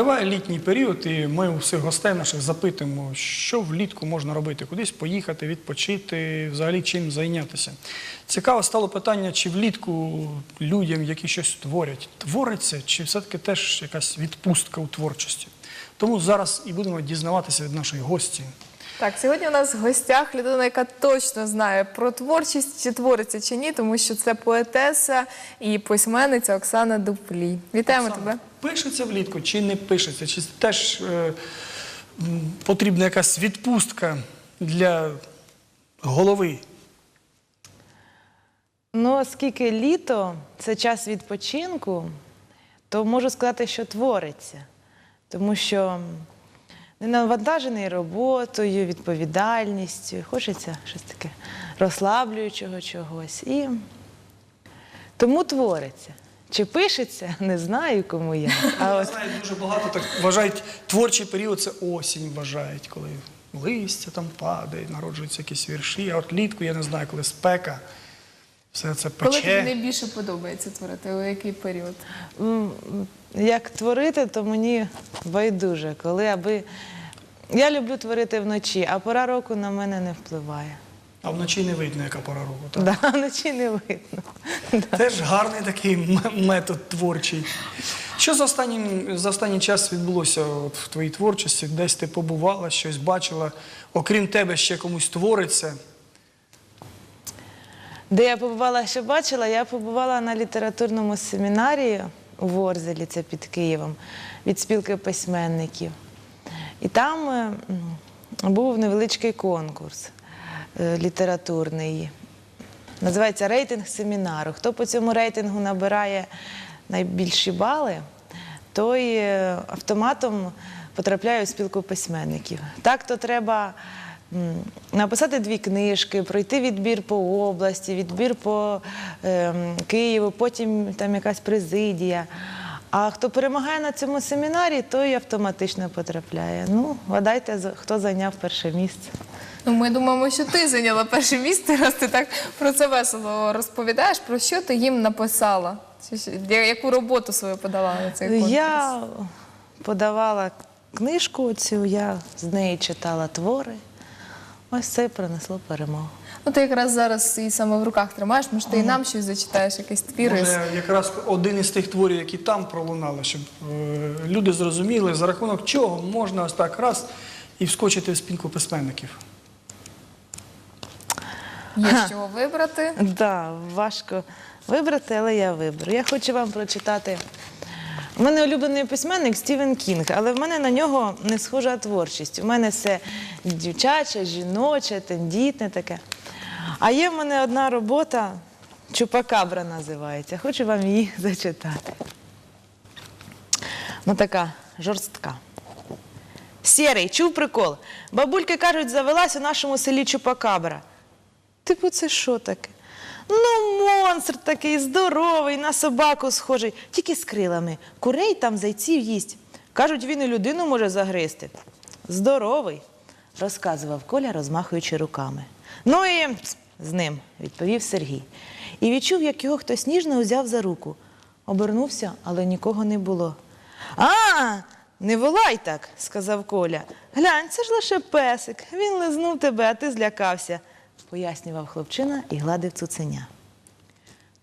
Триває літній період, і ми у всіх гостей наших запитуємо, що влітку можна робити, кудись поїхати, відпочити, взагалі чим зайнятися. Цікаво стало питання, чи влітку людям, які щось творять, твориться, чи все-таки теж якась відпустка у творчості. Тому зараз і будемо дізнаватися від нашої гості. Так, сьогодні у нас в гостях людина, яка точно знає про творчість, чи твориться чи ні, тому що це поетеса і письменниця Оксана Дуплі. Вітаємо Оксана, тебе. Пишеться влітку чи не пишеться? Чи теж е, потрібна якась відпустка для голови? Ну, оскільки літо це час відпочинку, то можу сказати, що твориться. Тому що не навантажений роботою, відповідальністю, хочеться щось таке розслаблюючого чогось. І тому твориться. Чи пишеться, не знаю, кому я. А Я от знаю, дуже багато так вважають творчий період це осінь вважають, коли листя там падає, народжуються якісь вірші. А от літку я не знаю, коли спека, все це Коли тобі найбільше подобається творити? У який період? як творити, то мені байдуже, коли аби. Я люблю творити вночі, а пора року на мене не впливає. А вночі не видно, яка пора року. Так? Да, вночі не видно. Теж гарний такий метод творчий. Що за останній, за останній час відбулося от в твоїй творчості? Десь ти побувала, щось бачила, окрім тебе ще комусь твориться. Де я побувала, що бачила, я побувала на літературному семінарі у Ворзелі, це під Києвом, від спілки письменників. І там е, був невеличкий конкурс е, літературний. Називається рейтинг семінару. Хто по цьому рейтингу набирає найбільші бали, той е, автоматом потрапляє у спілку письменників. Так то треба написати дві книжки, пройти відбір по області, відбір по ем, Києву, потім там якась президія. А хто перемагає на цьому семінарі, той автоматично потрапляє. Ну, гадайте, хто зайняв перше місце. Ну, ми думаємо, що ти зайняла перше місце, раз ти так про це весело розповідаєш. Про що ти їм написала? Яку роботу свою подала на цей конкурс? Я подавала книжку цю, я з неї читала твори. Ось це і принесло перемогу. Ну, ти якраз зараз і саме в руках тримаєш, може ти і нам щось зачитаєш, якийсь твір. із- Може, якраз один із тих творів, які там пролунали, щоб е, люди зрозуміли, за рахунок чого можна ось так раз і вскочити в спінку письменників. Є з чого вибрати. Да, важко вибрати, але я виберу. Я хочу вам прочитати. У мене улюблений письменник Стівен Кінг, але в мене на нього не схожа творчість. У мене все дівчаче, жіноче, тендітне таке. А є в мене одна робота, Чупакабра називається. Хочу вам її зачитати. Ну, така жорстка. Сірий, чув прикол. Бабульки кажуть, завелась у нашому селі Чупакабра. Типу, це що таке? Ну, монстр такий здоровий, на собаку схожий, тільки з крилами. Курей там зайців їсть. Кажуть, він і людину може загризти. Здоровий, розказував Коля, розмахуючи руками. Ну і з ним, відповів Сергій. І відчув, як його хтось ніжно узяв за руку. Обернувся, але нікого не було. А, не волай так, сказав Коля. Глянь, це ж лише песик. Він лизнув тебе, а ти злякався, пояснював хлопчина і гладив цуценя.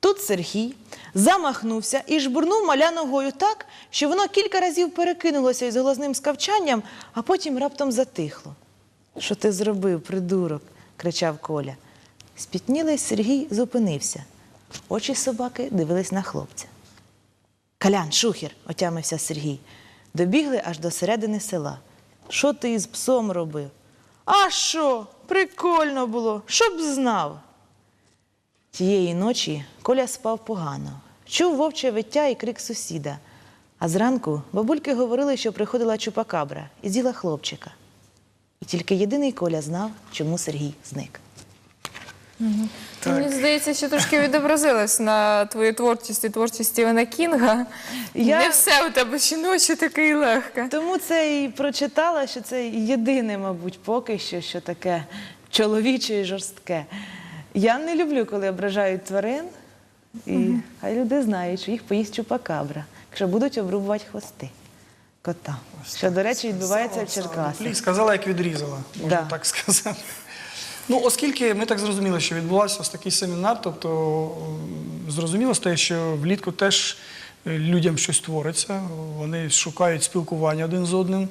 Тут Сергій замахнувся і жбурнув маля ногою так, що воно кілька разів перекинулося із голосним скавчанням, а потім раптом затихло. Що ти зробив, придурок? кричав Коля. Спітнілий Сергій зупинився. Очі собаки дивились на хлопця. Калян, шухер, отямився Сергій. Добігли аж до середини села. Що ти із псом робив? А що? Прикольно було, щоб знав. Тієї ночі Коля спав погано. Чув вовче виття і крик сусіда. А зранку бабульки говорили, що приходила чупакабра і з'їла хлопчика. І тільки єдиний Коля знав, чому Сергій зник. Мені здається, що трошки відобразилось на твоїй творчості, творчість Стівена Кінга. Я- Не все у тебе жіноче таке і легке. Тому це і прочитала, що це єдине, мабуть, поки що, що таке чоловіче і жорстке. Я не люблю, коли ображають тварин, і хай люди знають, що їх поїсть чупакабра, якщо будуть обрубувати хвости. кота. Що, до речі, відбувається в Черкасах. Сказала, як відрізала, можна Да. так сказати. Ну, оскільки ми так зрозуміли, що відбувався ось такий семінар, тобто зрозуміло стає, що влітку теж е, людям щось твориться, вони шукають спілкування один з одним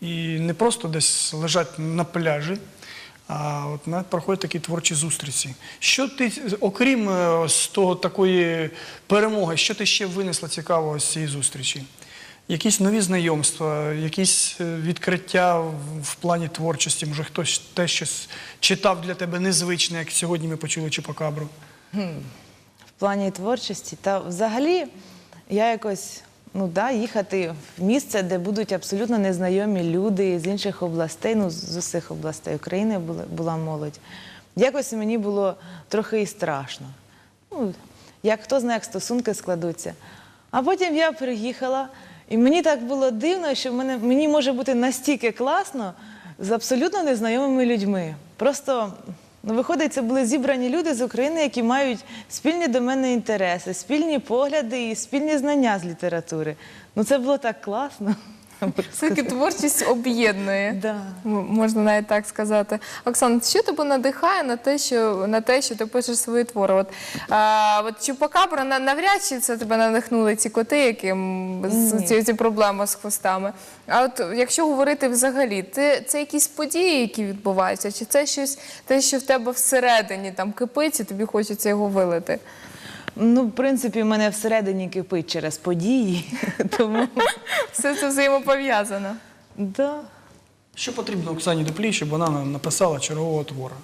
і не просто десь лежать на пляжі, а от навіть проходять такі творчі зустрічі. Що ти, окрім е, ось того такої перемоги, що ти ще винесла цікавого з цієї зустрічі? Якісь нові знайомства, якісь е, відкриття в- плані творчості, може хтось те щось читав для тебе незвичне, як сьогодні ми почули Чупакабру. в плані творчості. Та взагалі я якось ну, да, їхати в місце, де будуть абсолютно незнайомі люди з інших областей, ну з усіх областей України була, була молодь. Якось мені було трохи і страшно. Ну, як хто знає, як стосунки складуться. А потім я приїхала, і мені так було дивно, що мене, мені може бути настільки класно з абсолютно незнайомими людьми. Просто ну, виходить, це були зібрані люди з України, які мають спільні до мене інтереси, спільні погляди і спільні знання з літератури. Ну це було так класно. Все-таки творчість об'єднує. Да. Можна навіть так сказати. Оксана, що тебе надихає на те, що на те, що ти пишеш свої твори? От, а, от Чупакабра навряд чи це тебе надихнули ці коти, яким ці, ці проблеми з хвостами. А от якщо говорити взагалі, ти це якісь події, які відбуваються, чи це щось те, що в тебе всередині там кипить, і тобі хочеться його вилити? Ну, в принципі, в мене всередині кипить через події. Тому Все це взаємопов'язано. да. Що потрібно Оксані Дуплі, щоб вона нам написала чергового твора?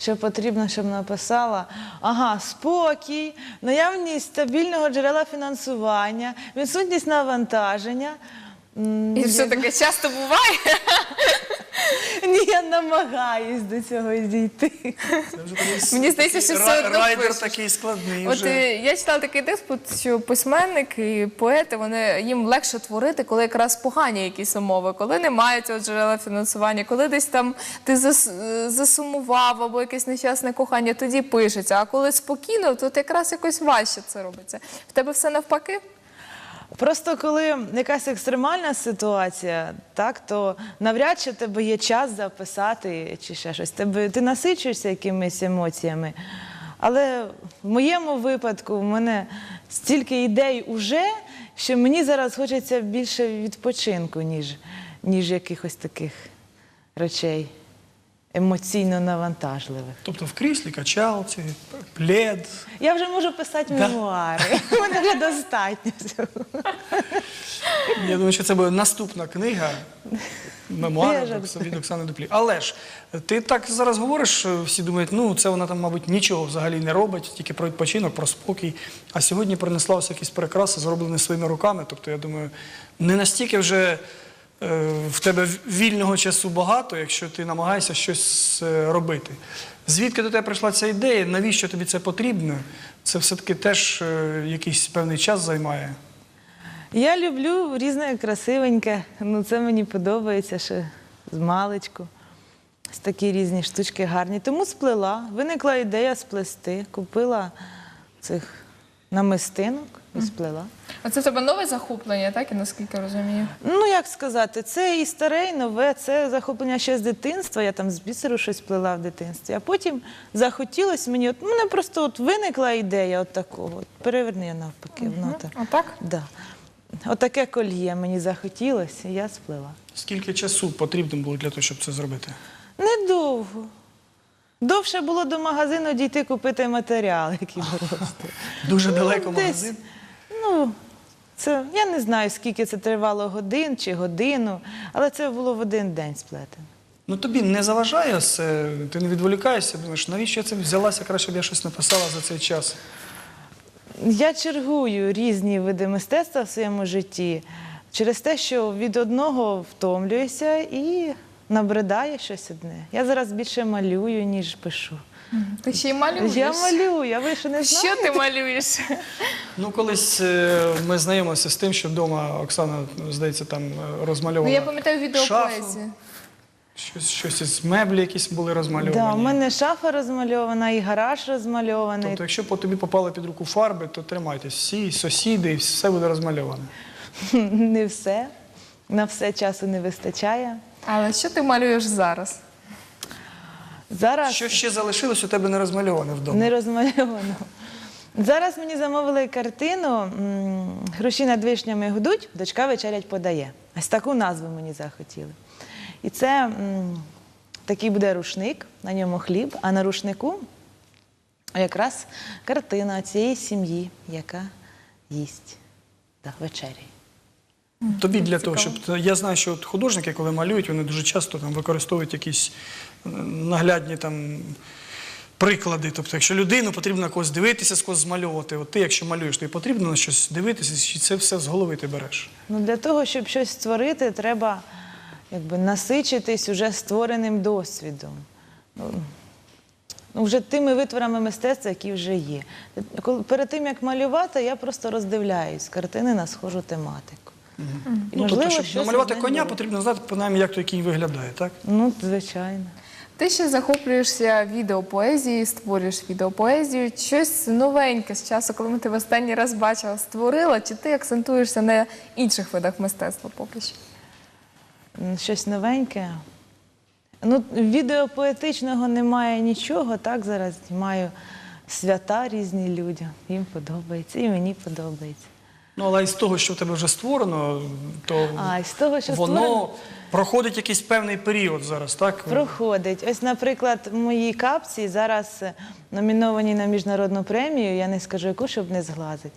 Що потрібно, щоб написала? Ага, спокій, наявність стабільного джерела фінансування, відсутність навантаження. І все таке часто буває. Ні, я намагаюсь до цього дійти. Такий Мені здається, що все одно райдер пишеш. такий складний. От вже. е, я читала такий диспут, що письменники і поети вони їм легше творити, коли якраз погані якісь умови, коли немає цього джерела фінансування, коли десь там ти зас, е, засумував або якесь нещасне кохання, тоді пишеться. А коли спокійно, то якраз якось важче це робиться. В тебе все навпаки? Просто коли якась екстремальна ситуація, так, то навряд чи тебе є час записати чи ще щось. Тебе, ти насичуєшся якимись емоціями. Але в моєму випадку в мене стільки ідей уже, що мені зараз хочеться більше відпочинку, ніж, ніж якихось таких речей емоційно навантажливих. Тобто в кріслі, качалці, плед. Я вже можу писати Да. мемуари. Мене вже достатньо цього. Я думаю, що це буде наступна книга. Мемуари від Оксани Дуплі. Але ж ти так зараз говориш, е, всі думають, ну це вона там, мабуть, нічого взагалі не робить, тільки про відпочинок, про спокій. А сьогодні принесла ось якісь прикраси, зроблені своїми руками. Тобто, я думаю, не настільки вже в тебе вільного часу багато, якщо ти намагаєшся щось е, робити. Звідки до тебе прийшла ця ідея? Навіщо тобі це потрібно? Це все-таки теж е, якийсь певний час займає. Я люблю різне красивеньке. Ну, це мені подобається ще з маличку. Ось такі різні штучки гарні. Тому сплела. Виникла ідея сплести. Купила цих намистинок і сплела. А це в тебе нове захоплення, так? І наскільки розумію? Ну, як сказати, це і старе, і нове, це захоплення ще з дитинства. Я там з бісеру щось плела в дитинстві. А потім захотілося мені, от мене просто от виникла ідея от такого. От, переверни я навпаки. Воно так. Отак? Да. Отаке кольє мені захотілося, і я сплела. Скільки часу потрібно було для того, щоб це зробити? Недовго. Довше було до магазину дійти купити матеріал, який дорослий. Дуже далеко магазин. Ну, це, я не знаю, скільки це тривало годин чи годину, але це було в один день сплетено. Ну тобі не заважає це, ти не відволікаєшся, думаєш, навіщо я це взялася, краще б я щось написала за цей час. Я чергую різні види мистецтва в своєму житті через те, що від одного втомлююся і набридає щось одне. Я зараз більше малюю, ніж пишу. Ти ще й малюєш? Я малюю, а ви ще не знаєте? Що ти малюєш? Ну, колись е, ми знайомилися з тим, що вдома Оксана, здається, там е, Ну, розмальовувала. я пам'ятаю відео шафу, поезії. Щось, щось із меблі якісь були розмальовані. Да, у мене шафа розмальована, і гараж розмальований. Тобто, якщо по тобі попали під руку фарби, то тримайтесь. Всі сусіди і все буде розмальоване. Не все. На все часу не вистачає. Але що ти малюєш зараз? Зараз Що ще залишилось у тебе не розмальоване вдома? не розмальовано. Зараз мені замовили картину м, Гроші над вишнями гудуть, дочка вечерять подає. Ось таку назву мені захотіли. І це такий буде рушник, на ньому хліб, а на рушнику якраз картина цієї сім'ї, яка їсть та вечеряє. Тобі для того, щоб я знаю, що от художники, коли малюють, вони дуже часто там використовують якісь е, наглядні там. Приклади, тобто, якщо людину потрібно когось дивитися, з когось змальовувати. От ти, якщо малюєш, тобі потрібно на щось дивитися, чи це все з голови ти береш. Ну, для того, щоб щось створити, треба якби, насичитись уже створеним досвідом. Ну, ну, вже тими витворами мистецтва, які вже є. Перед тим, як малювати, я просто роздивляюсь картини на схожу тематику. Ну, тобто, щоб щось намалювати із коня, буде. потрібно знати, принаймні, як той кінь виглядає, так? Ну, звичайно. Ти ще захоплюєшся відеопоезією, створюєш відеопоезію. Щось новеньке з часу, коли ми тебе останній раз бачила, створила, чи ти акцентуєшся на інших видах мистецтва поки що? М, Щось новеньке. Ну, відео поетичного немає нічого, так зараз маю свята різні людям. Їм подобається, і мені подобається. Ну, але із того, що в тебе вже створено, то А, з того, що воно створено- проходить якийсь певний період зараз, так? Проходить. Ось, наприклад, мої капці зараз е, номіновані на міжнародну премію. Я не скажу яку, щоб не зглазити.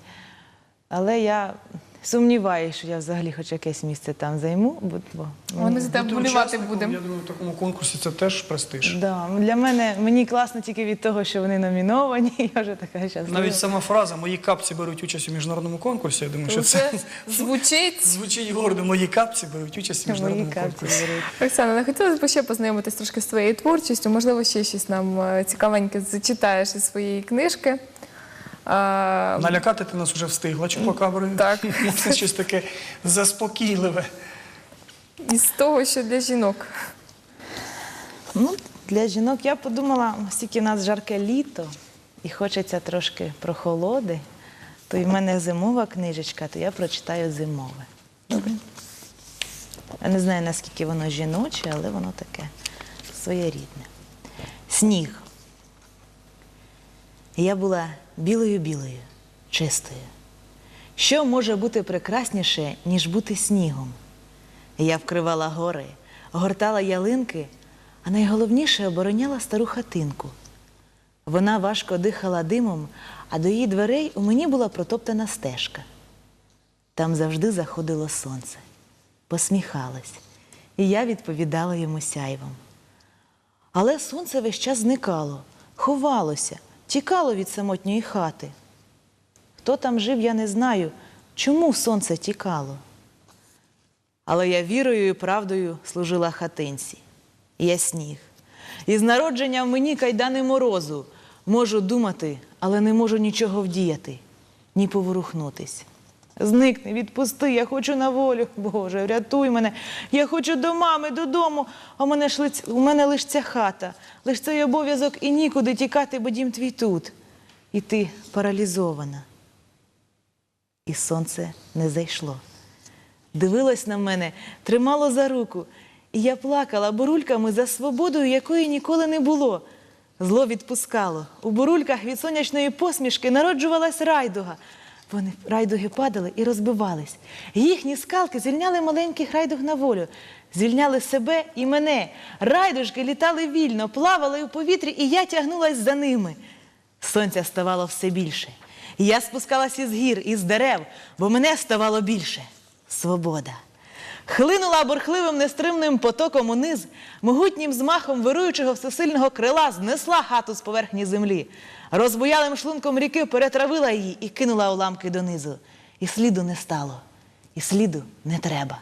Але я сумніваюся, що я взагалі хоч якесь місце там займу. Бо, бо Вони за тебе учасником, будемо. Я думаю, в такому конкурсі це теж престиж. да, для мене мені класно тільки від того, що вони номіновані. Я вже така щаслива. Навіть сама фраза Мої капці беруть участь у міжнародному конкурсі. Я думаю, що Це звучить. звучить гордо. Мої капці беруть участь у Мої міжнародному капці конкурсі. беруть. Оксана, не хотілося б ще познайомитись трошки з твоєю творчістю. Можливо, ще щось нам е, цікавеньке зачитаєш із своєї книжки. Налякати ти нас вже встигла чупакаброю. Так. Можна щось таке заспокійливе. із того, що для жінок. Ну, для жінок я подумала, оскільки в нас жарке літо і хочеться трошки прохолоди, то і в мене зимова книжечка, то я прочитаю зимове. Добре? Я не знаю, наскільки воно жіноче, але воно таке своєрідне. Сніг. Я була білою-білою, чистою. Що може бути прекрасніше, ніж бути снігом? Я вкривала гори, гортала ялинки, а найголовніше обороняла стару хатинку. Вона важко дихала димом, а до її дверей у мені була протоптана стежка. Там завжди заходило сонце, посміхалось, і я відповідала йому сяйвом. Але сонце весь час зникало, ховалося, тікало від самотньої хати. Хто там жив, я не знаю, чому сонце тікало. Але я вірою і правдою служила хатинці. Я сніг. І з народження в мені кайдани морозу. Можу думати, але не можу нічого вдіяти, ні поворухнутись. Зникни, відпусти, я хочу на волю. Боже, врятуй мене. Я хочу до мами, додому. А мене ж лиць- у мене лиш ця хата, лиш цей обов'язок і нікуди тікати, бо дім твій тут. І ти паралізована. І сонце не зайшло дивилось на мене, тримало за руку. І я плакала бурульками за свободою, якої ніколи не було. Зло відпускало. У бурульках від сонячної посмішки народжувалась райдуга. Вони райдуги падали і розбивались. Їхні скалки звільняли маленьких райдуг на волю, звільняли себе і мене. Райдужки літали вільно, плавали у повітрі, і я тягнулась за ними. Сонця ставало все більше. Я спускалась із гір, із дерев, бо мене ставало більше. Свобода. Хлинула бурхливим нестримним потоком униз, могутнім змахом вируючого всесильного крила знесла хату з поверхні землі, розбуялим шлунком ріки перетравила її і кинула уламки донизу. І сліду не стало, і сліду не треба.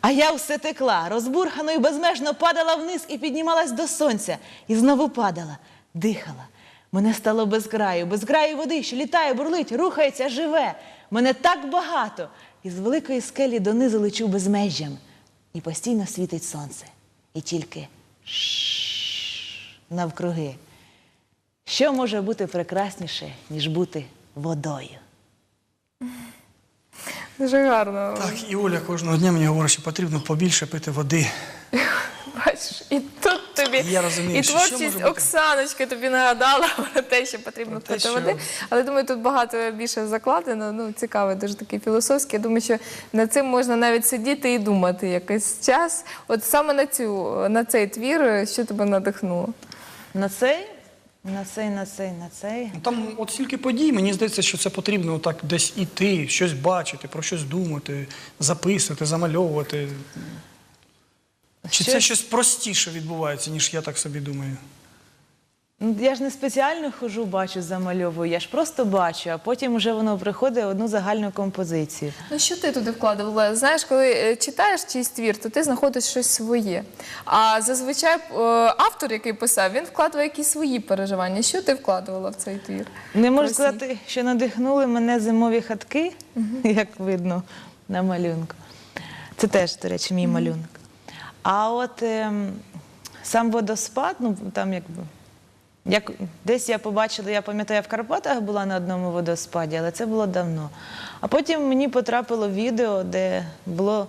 А я все текла, розбурхано і безмежно падала вниз і піднімалась до сонця, і знову падала, дихала. Мене стало без краю, без краю води, що літає, бурлить, рухається, живе. Мене так багато. І з великої скелі донизу лечу безмежжям. І постійно світить сонце. І тільки шш навкруги. Що може бути прекрасніше, ніж бути водою? Дуже гарно. Так, і Оля кожного дня мені говорить, що потрібно побільше пити води. Тобі Я розумію, і що- творчість може бути? Оксаночки тобі нагадала про те, що потрібно Про те, пити що- води. Але думаю, тут багато більше закладено. Ну цікаве, дуже такий філософський. Я думаю, що над цим можна навіть сидіти і думати якийсь час. От саме на цю на цей твір, що тебе надихнуло? На цей, на цей, на цей, на цей. Там от стільки подій, мені здається, що це потрібно так десь іти, щось бачити, про щось думати, записувати, замальовувати. Чи це Щось- простіше відбувається, ніж я так собі думаю? Ну, Я ж не спеціально хожу, бачу, замальовую, я ж просто бачу, а потім вже воно приходить в одну загальну композицію. Ну що ти туди вкладувала? Знаєш, коли е, читаєш чийсь твір, то ти знаходиш щось своє. А зазвичай е, автор, який писав, він вкладає якісь свої переживання. Що ти вкладувала в цей твір? Не можу сказати, що надихнули мене зимові хатки, як видно на малюнку. Це теж, до речі, мій малюнок. А от ем, сам водоспад, ну там якби. Як десь я побачила, я пам'ятаю, я в Карпатах була на одному водоспаді, але це було давно. А потім мені потрапило відео, де було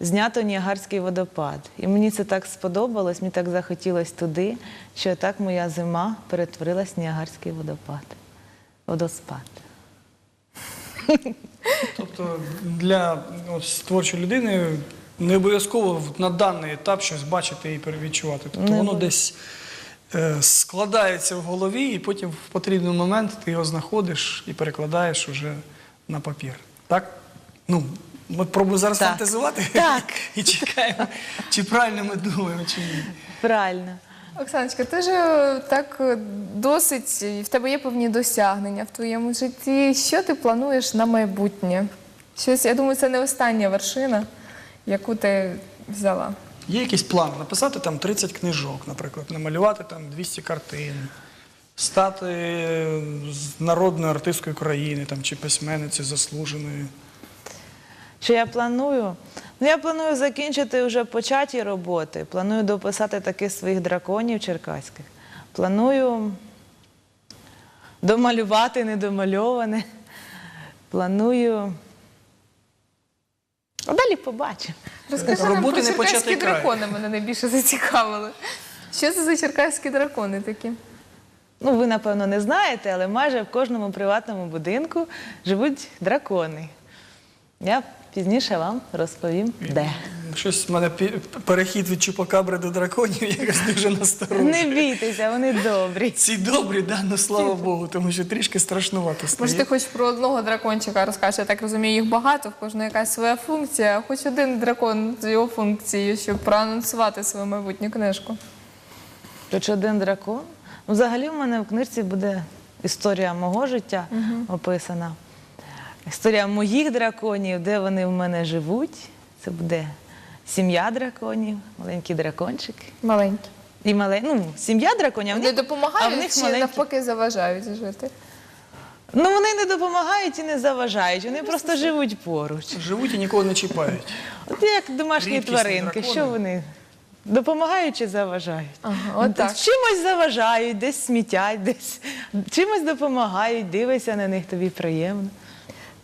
знято Ніагарський водопад. І мені це так сподобалось, мені так захотілося туди, що так моя зима перетворилась в Ніагарський водопад. Водоспад. Тобто для от, творчої людини не обов'язково на даний етап щось бачити і перевідчувати. Тобто Не воно десь е, складається в голові, і потім в потрібний момент ти його знаходиш і перекладаєш уже на папір. Так? Ну, ми пробуємо зараз Так. фантазувати Так. і чекаємо, чи правильно ми думаємо, чи ні. Правильно. Оксаночка, ти ж е, так е, досить, в тебе є певні досягнення в твоєму житті. Що ти плануєш на майбутнє? Щось, я думаю, це не остання вершина, яку ти взяла. Є якийсь план написати там 30 книжок, наприклад, намалювати там 200 картин, стати е, народною артисткою країни там, чи письменницею заслуженою. Що я планую? Ну, я планую закінчити вже початі роботи. Планую дописати таких своїх драконів черкаських. Планую домалювати недомальоване. Планую. А далі побачимо. Розкажи нам Роботи про не початий черкаські край. дракони, мене найбільше зацікавили. Що це за черкаські дракони такі? Ну, ви, напевно, не знаєте, але майже в кожному приватному будинку живуть дракони. Я пізніше вам розповім, де. Щось в мене перехід від чупакабри до драконів якось дуже Не бійтеся, вони добрі. Ці добрі, да, ну слава Богу, тому що трішки страшнувато стає. Може, ти хоч про одного дракончика розкажеш, я так розумію, їх багато, в кожного якась своя функція. Хоч один дракон з його функцією, щоб проанонсувати свою майбутню книжку. Хоч один дракон. Ну, взагалі, в мене в книжці буде історія мого життя описана. Історія моїх драконів, де вони в мене живуть. Це буде сім'я драконів, маленькі дракончики. Маленькі. І мале... ну, сім'я драконів, а в Вони них, а в них чи маленькі. навпаки заважають жити? Ну, вони не допомагають і не заважають, вони просто живуть поруч. Живуть і нікого не чіпають. От як домашні Рідкісні тваринки, дракони. що вони? Допомагають чи заважають? Ага, Ну, от так. Чимось заважають, десь смітять, десь чимось допомагають, дивишся на них, тобі приємно.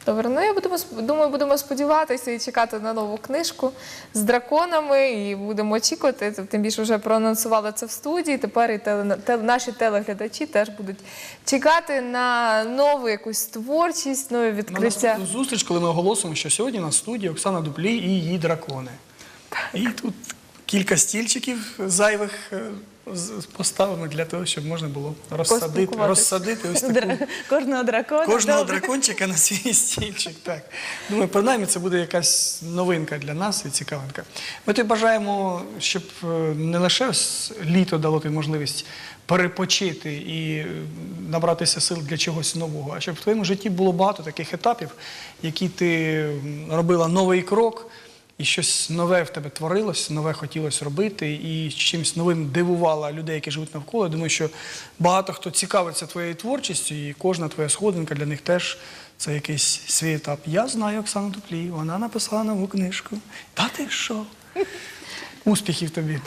Добре, ну я будемо думаю, будемо сподіватися і чекати на нову книжку з драконами, і будемо очікувати. Тим більше вже проанонсували це в студії. Тепер і теле, те- наші телеглядачі теж будуть чекати на нову якусь творчість, нові відкриття. наступну зустріч, коли ми оголосимо, що сьогодні на студії Оксана Дуплі і її дракони. І тут кілька стільчиків зайвих е, з- поставимо для того, щоб можна було розсадити, розсадити ось таку Дра- Кожного дракона. кожного добре. дракончика на свій стільчик. Так. Думаю, принаймні це буде якась новинка для нас і цікавинка. Ми тобі бажаємо, щоб е, не лише літо дало тобі можливість перепочити і е, набратися сил для чогось нового, а щоб в твоєму житті було багато таких етапів, які ти робила новий крок. І щось нове в тебе творилось, нове хотілося робити, і чимось новим дивувала людей, які живуть навколо. Я думаю, що багато хто цікавиться твоєю творчістю, і кожна твоя сходинка для них теж це якийсь свій етап. Я знаю Оксану Туплій, вона написала нову книжку. Та ти що? Успіхів тобі!